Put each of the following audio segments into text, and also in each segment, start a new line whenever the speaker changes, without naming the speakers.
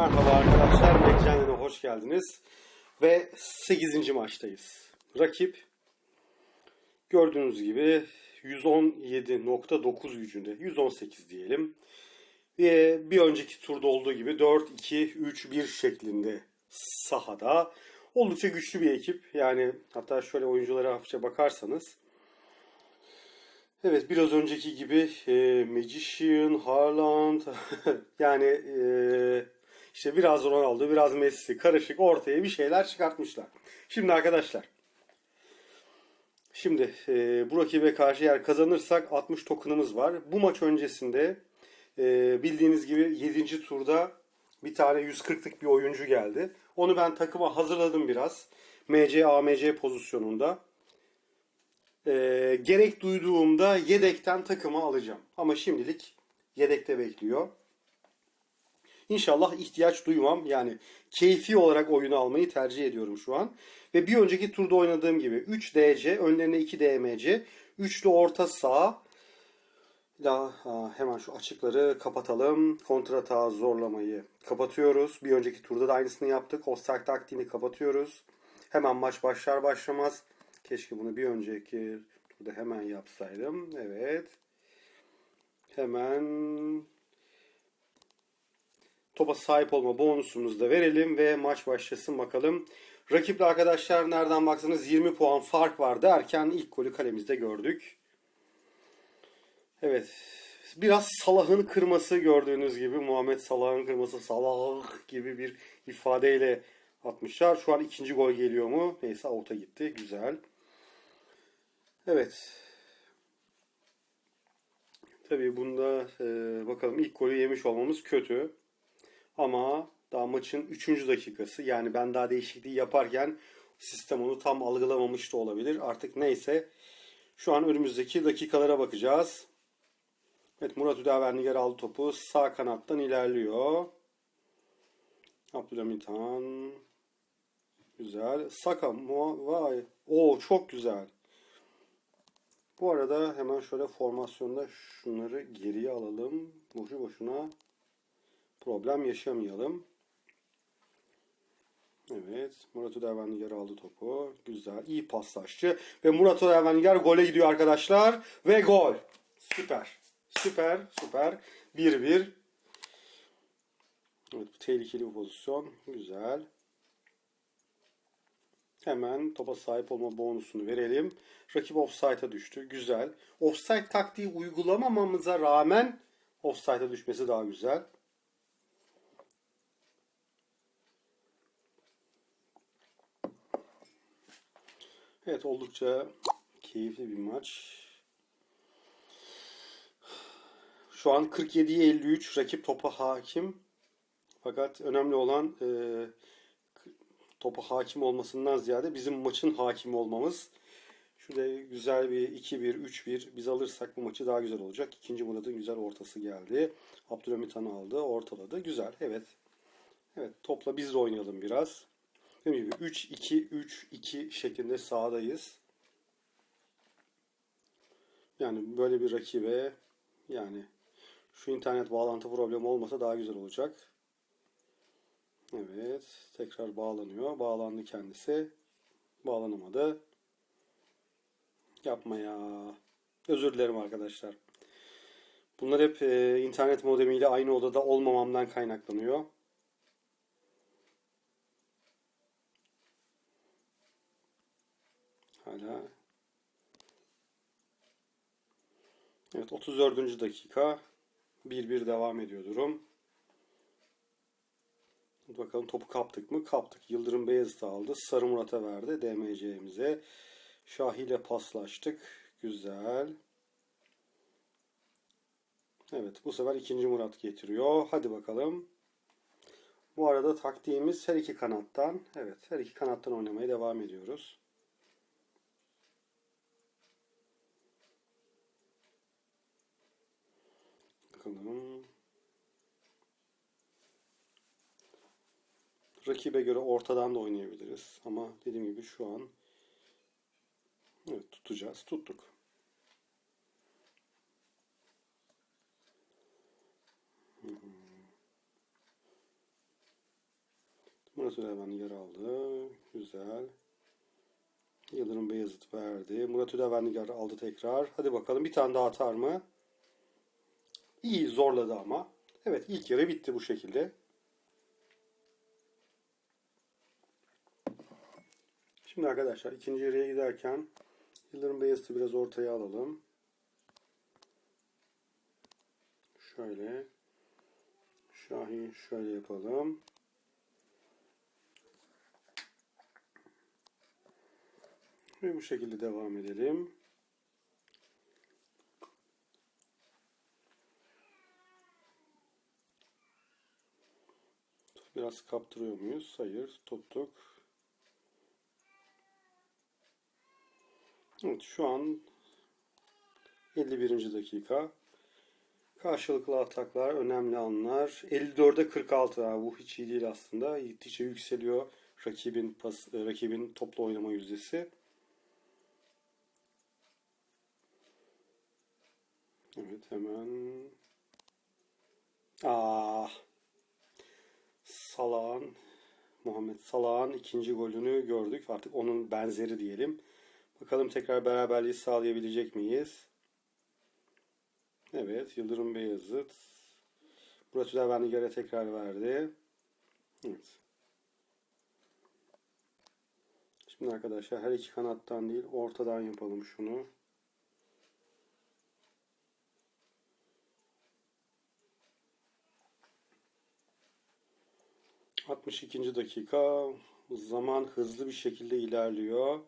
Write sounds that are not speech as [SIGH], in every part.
Merhaba arkadaşlar, Mekcanen'e hoş geldiniz. Ve 8. maçtayız. Rakip gördüğünüz gibi 117.9 gücünde, 118 diyelim. Ve bir önceki turda olduğu gibi 4-2-3-1 şeklinde sahada. Oldukça güçlü bir ekip. Yani hatta şöyle oyunculara hafifçe bakarsanız Evet biraz önceki gibi e, Magician, Haaland [LAUGHS] yani e, işte biraz Ronaldo, biraz Messi karışık ortaya bir şeyler çıkartmışlar. Şimdi arkadaşlar şimdi e, bu rakibe karşı eğer kazanırsak 60 tokenımız var. Bu maç öncesinde e, bildiğiniz gibi 7. turda bir tane 140'lık bir oyuncu geldi. Onu ben takıma hazırladım biraz. MC, AMC pozisyonunda e, gerek duyduğumda yedekten takımı alacağım. Ama şimdilik yedekte bekliyor. İnşallah ihtiyaç duymam. Yani keyfi olarak oyunu almayı tercih ediyorum şu an. Ve bir önceki turda oynadığım gibi 3 DC, önlerine 2 DMC, üçlü orta saha. Daha hemen şu açıkları kapatalım. Kontrata zorlamayı kapatıyoruz. Bir önceki turda da aynısını yaptık. Offside taktiğini kapatıyoruz. Hemen maç başlar başlamaz Keşke bunu bir önceki turda hemen yapsaydım. Evet. Hemen topa sahip olma bonusumuzu da verelim ve maç başlasın bakalım. Rakiple arkadaşlar nereden baksanız 20 puan fark var derken ilk golü kalemizde gördük. Evet. Biraz Salah'ın kırması gördüğünüz gibi Muhammed Salah'ın kırması Salah gibi bir ifadeyle atmışlar. Şu an ikinci gol geliyor mu? Neyse out'a gitti. Güzel. Evet. Tabii bunda e, bakalım ilk golü yemiş olmamız kötü. Ama daha maçın 3. dakikası. Yani ben daha değişikliği yaparken sistem onu tam algılamamış da olabilir. Artık neyse. Şu an önümüzdeki dakikalara bakacağız. Evet Murat Üdaverniger aldı topu. Sağ kanattan ilerliyor. Abdülhamit Han. Güzel. Saka. Vay. Oo çok güzel. Bu arada hemen şöyle formasyonda şunları geriye alalım. Boşu boşuna problem yaşamayalım. Evet. Murat Ödervenliger aldı topu. Güzel. iyi paslaştı. Ve Murat Ödervenliger gole gidiyor arkadaşlar. Ve gol. Süper. Süper. Süper. 1-1. Evet, tehlikeli bir pozisyon. Güzel. Hemen topa sahip olma bonusunu verelim. Rakip offside'a düştü. Güzel. Offside taktiği uygulamamamıza rağmen offside'a düşmesi daha güzel. Evet oldukça keyifli bir maç. Şu an 47'ye 53 rakip topa hakim. Fakat önemli olan e, topa hakim olmasından ziyade bizim maçın hakim olmamız. Şurada güzel bir 2-1, 3-1 biz alırsak bu maçı daha güzel olacak. İkinci Murat'ın güzel ortası geldi. Abdülhamit Han aldı, ortaladı. Güzel, evet. Evet, topla biz de oynayalım biraz. Dediğim gibi 3-2-3-2 şeklinde sahadayız. Yani böyle bir rakibe yani şu internet bağlantı problemi olmasa daha güzel olacak. Evet. Tekrar bağlanıyor. Bağlandı kendisi. Bağlanamadı. Yapma ya. Özür dilerim arkadaşlar. Bunlar hep e, internet modemiyle aynı odada olmamamdan kaynaklanıyor. Hala. Evet 34. dakika. 1-1 devam ediyor durum. Bakalım topu kaptık mı? Kaptık. Yıldırım Beyazıt'ı aldı. Sarı Murat'a verdi. DMC'mize. Şahi ile paslaştık. Güzel. Evet bu sefer ikinci Murat getiriyor. Hadi bakalım. Bu arada taktiğimiz her iki kanattan. Evet her iki kanattan oynamaya devam ediyoruz. Bakalım. Rakibe göre ortadan da oynayabiliriz. Ama dediğim gibi şu an evet, tutacağız. Tuttuk. Murat Ödeven yer aldı. Güzel. Yıldırım Beyazıt verdi. Murat Ödevenligar aldı tekrar. Hadi bakalım bir tane daha atar mı? İyi zorladı ama. Evet ilk yarı bitti bu şekilde. Şimdi arkadaşlar ikinci yarıya giderken Yıldırım Beyazıt'ı biraz ortaya alalım. Şöyle. Şahin şöyle yapalım. Ve bu şekilde devam edelim. Biraz kaptırıyor muyuz? Hayır. Tuttuk. Evet şu an 51. dakika. Karşılıklı ataklar, önemli anlar. 54'e 46. Ha, bu hiç iyi değil aslında. Gittikçe yükseliyor rakibin pas, e, rakibin toplu oynama yüzdesi. Evet hemen. Ah. Salah'ın Muhammed Salah'ın ikinci golünü gördük. Artık onun benzeri diyelim. Bakalım tekrar beraberliği sağlayabilecek miyiz? Evet, Yıldırım Beyazıt. Murat Üdervendigar'a tekrar verdi. Evet. Şimdi arkadaşlar her iki kanattan değil, ortadan yapalım şunu. Altmış ikinci dakika. Zaman hızlı bir şekilde ilerliyor.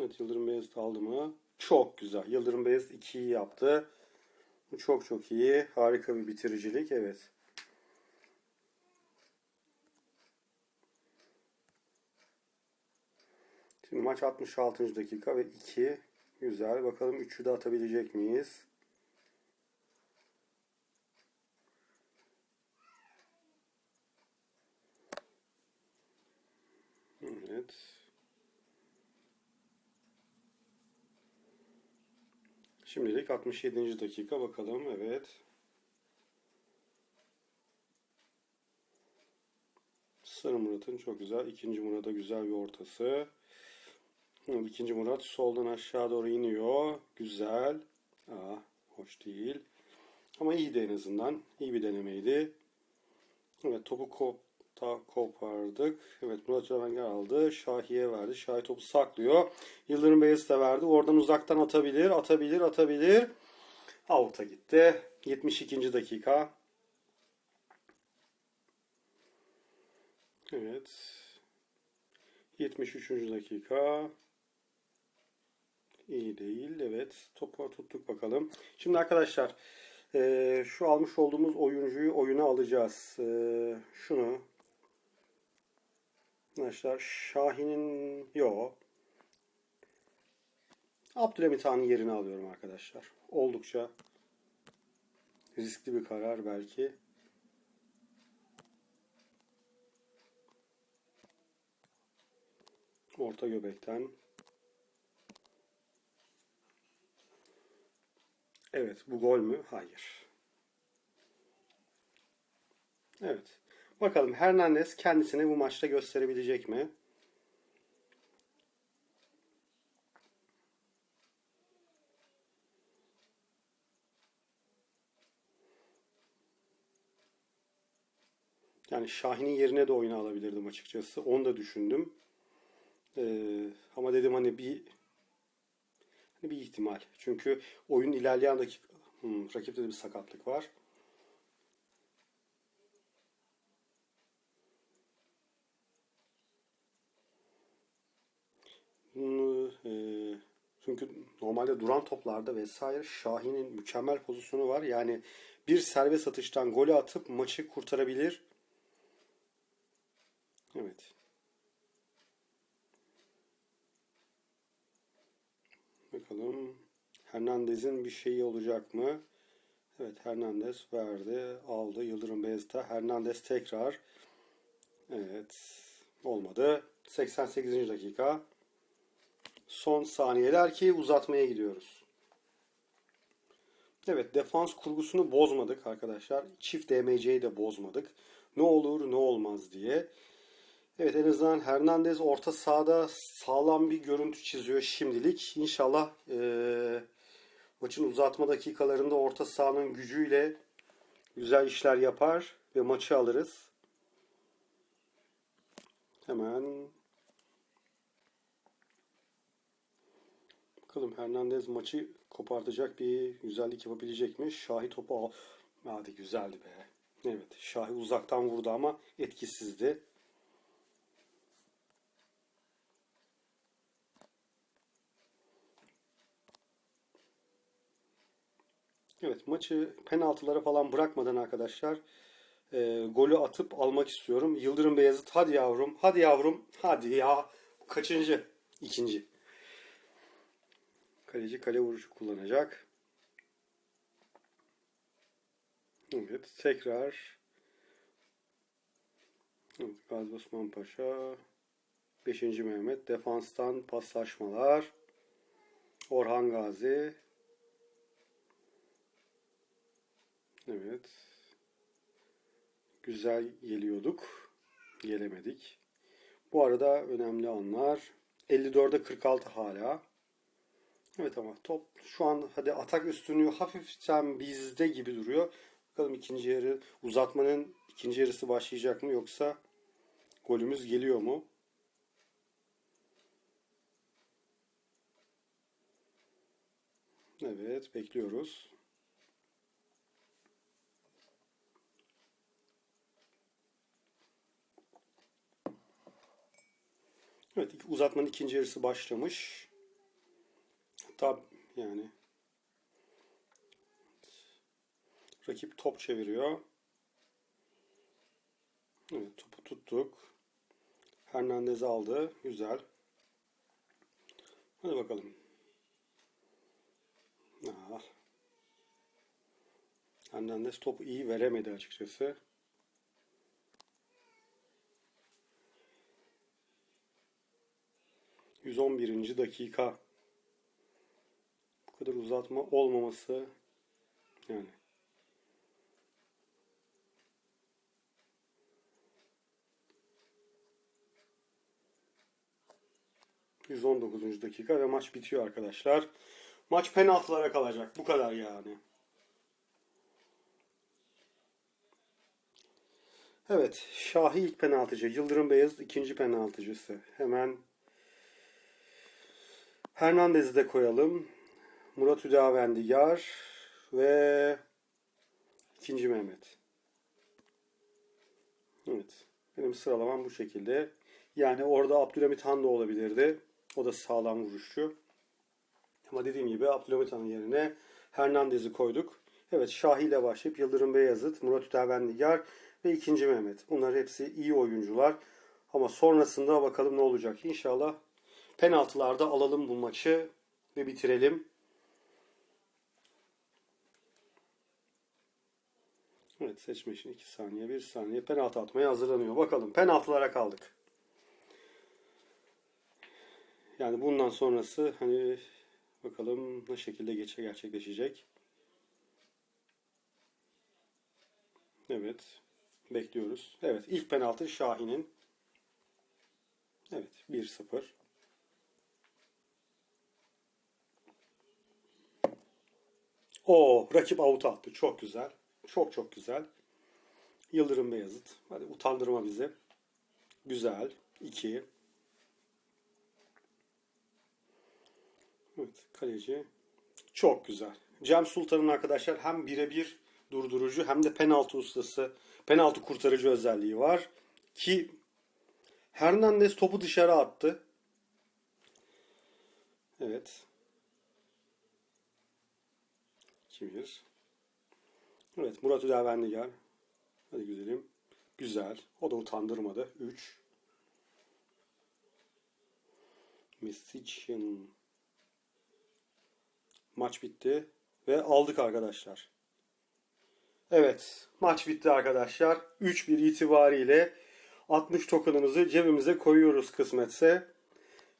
Evet Yıldırım Beyazıt aldı mı? Çok güzel. Yıldırım Beyazıt 2'yi yaptı. Çok çok iyi. Harika bir bitiricilik. Evet. Şimdi maç 66. dakika ve 2. Güzel. Bakalım 3'ü de atabilecek miyiz? Evet. Şimdilik 67. dakika bakalım. Evet. Sarı Murat'ın çok güzel. ikinci Murat'a güzel bir ortası. İkinci Murat soldan aşağı doğru iniyor. Güzel. Aa, hoş değil. Ama iyiydi en azından. İyi bir denemeydi. Evet topu ta kopardık. Evet Murat Övenger aldı. Şahi'ye verdi. Şahi topu saklıyor. Yıldırım Beyaz da verdi. Oradan uzaktan atabilir. Atabilir. Atabilir. Out'a gitti. 72. dakika. Evet. 73. dakika. İyi değil. Evet. Topu tuttuk bakalım. Şimdi arkadaşlar şu almış olduğumuz oyuncuyu oyuna alacağız. Şunu Arkadaşlar Şahin'in yo Abdülhamit Han'ın yerini alıyorum arkadaşlar. Oldukça riskli bir karar belki. Orta göbekten. Evet bu gol mü? Hayır. Evet. Bakalım Hernandez kendisini bu maçta gösterebilecek mi? Yani Şahin'in yerine de oyunu alabilirdim açıkçası. Onu da düşündüm. Ee, ama dedim hani bir hani bir ihtimal. Çünkü oyun ilerleyen dakika hmm, rakipte de bir sakatlık var. Çünkü normalde duran toplarda vesaire Şahin'in mükemmel pozisyonu var. Yani bir serbest atıştan golü atıp maçı kurtarabilir. Evet. Bakalım Hernandez'in bir şeyi olacak mı? Evet Hernandez verdi. Aldı. Yıldırım Beyazıt'a. Hernandez tekrar. Evet. Olmadı. 88. dakika. Son saniyeler ki uzatmaya gidiyoruz. Evet defans kurgusunu bozmadık arkadaşlar. Çift DMC'yi de bozmadık. Ne olur ne olmaz diye. Evet en azından Hernandez orta sahada sağlam bir görüntü çiziyor şimdilik. İnşallah eee, maçın uzatma dakikalarında orta sahanın gücüyle güzel işler yapar ve maçı alırız. Hemen bakalım Hernandez maçı kopartacak bir güzellik yapabilecek mi? Şahi topu al. Hadi güzeldi be. Evet Şahi uzaktan vurdu ama etkisizdi. Evet maçı penaltılara falan bırakmadan arkadaşlar e, golü atıp almak istiyorum. Yıldırım Beyazıt hadi yavrum hadi yavrum hadi ya kaçıncı? İkinci. Kaleci kale vuruşu kullanacak. Evet tekrar evet, Gazi Osman Paşa 5. Mehmet defanstan paslaşmalar Orhan Gazi Evet. Güzel geliyorduk. Gelemedik. Bu arada önemli anlar. 54'e 46 hala. Evet ama top şu an hadi atak üstünlüğü hafiften bizde gibi duruyor. Bakalım ikinci yarı uzatmanın ikinci yarısı başlayacak mı yoksa golümüz geliyor mu? Evet bekliyoruz. Evet uzatmanın ikinci yarısı başlamış. Hatta yani rakip top çeviriyor. Evet topu tuttuk. Hernandez aldı. Güzel. Hadi bakalım. Ah. Hernandez topu iyi veremedi açıkçası. 111. dakika. Kadar uzatma olmaması yani. ...119. dakika ve maç bitiyor arkadaşlar. Maç penaltılara kalacak. Bu kadar yani. Evet. Şahi ilk penaltıcı. Yıldırım Beyaz ikinci penaltıcısı. Hemen Hernandez'i de koyalım. Murat Hüdavendigar ve ikinci Mehmet. Evet. Benim sıralamam bu şekilde. Yani orada Abdülhamit Han da olabilirdi. O da sağlam vuruşçu. Ama dediğim gibi Abdülhamit Han'ın yerine Hernandez'i koyduk. Evet Şahi ile başlayıp Yıldırım Beyazıt, Murat Hüdavendigar ve ikinci Mehmet. Bunlar hepsi iyi oyuncular. Ama sonrasında bakalım ne olacak. İnşallah penaltılarda alalım bu maçı ve bitirelim. Evet seçme için 2 saniye 1 saniye penaltı atmaya hazırlanıyor. Bakalım penaltılara kaldık. Yani bundan sonrası hani bakalım ne şekilde geçe gerçekleşecek. Evet. Bekliyoruz. Evet ilk penaltı Şahin'in. Evet 1-0. O rakip out attı. Çok güzel. Çok çok güzel. Yıldırım Beyazıt. Hadi utandırma bizi. Güzel. 2. Evet kaleci. Çok güzel. Cem Sultan'ın arkadaşlar hem birebir durdurucu hem de penaltı ustası, penaltı kurtarıcı özelliği var. Ki Hernandez topu dışarı attı. Evet. 2-1. Evet Murat Üdavendigar. Hadi güzelim. Güzel. O da utandırmadı. 3. Misichin. Maç bitti. Ve aldık arkadaşlar. Evet. Maç bitti arkadaşlar. 3-1 itibariyle 60 tokenımızı cebimize koyuyoruz kısmetse.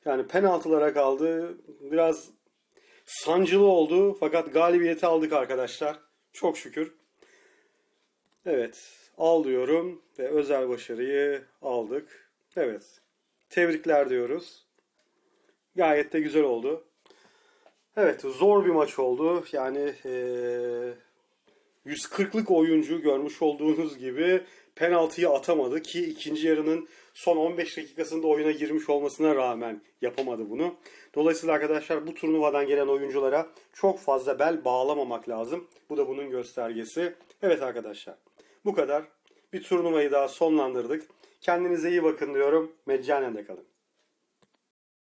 Yani penaltılara kaldı. Biraz sancılı oldu fakat galibiyeti aldık arkadaşlar. Çok şükür. Evet, al diyorum ve özel başarıyı aldık. Evet, tebrikler diyoruz. Gayet de güzel oldu. Evet, zor bir maç oldu. Yani eee 140'lık oyuncu görmüş olduğunuz gibi penaltıyı atamadı ki ikinci yarının son 15 dakikasında oyuna girmiş olmasına rağmen yapamadı bunu. Dolayısıyla arkadaşlar bu turnuvadan gelen oyunculara çok fazla bel bağlamamak lazım. Bu da bunun göstergesi. Evet arkadaşlar bu kadar. Bir turnuvayı daha sonlandırdık. Kendinize iyi bakın diyorum. Meccanen kalın.